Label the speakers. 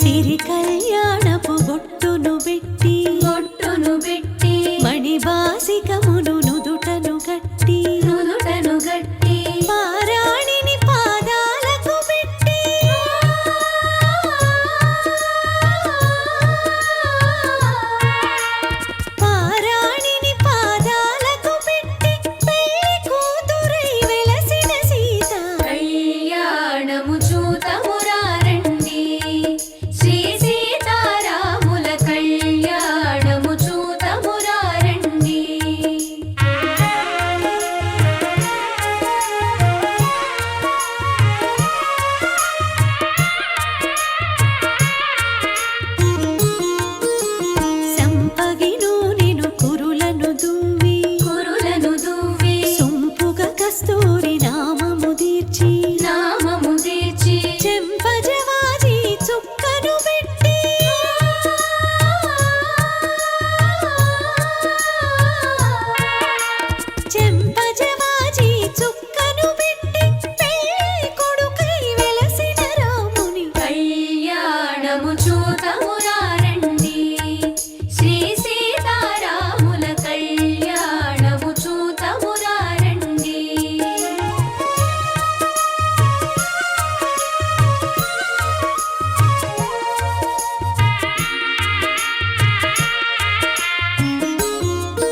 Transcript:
Speaker 1: సిరి కళ్యాణపు బొట్టును పెట్టి
Speaker 2: బొట్టును పెట్టి
Speaker 1: మణిబాసికము దువ్వి
Speaker 2: కురులను దువ్వి
Speaker 1: సొంపుగ కస్తూరి నామము దీర్చి
Speaker 2: నామము దీర్చి
Speaker 1: చెంపజవారి చుక్కను పెట్టి. చెంపజవాజి చుక్కను పెట్టి పెళ్ళి కొడుకై వెలసిన రాముని
Speaker 2: కళ్యాణము చూతా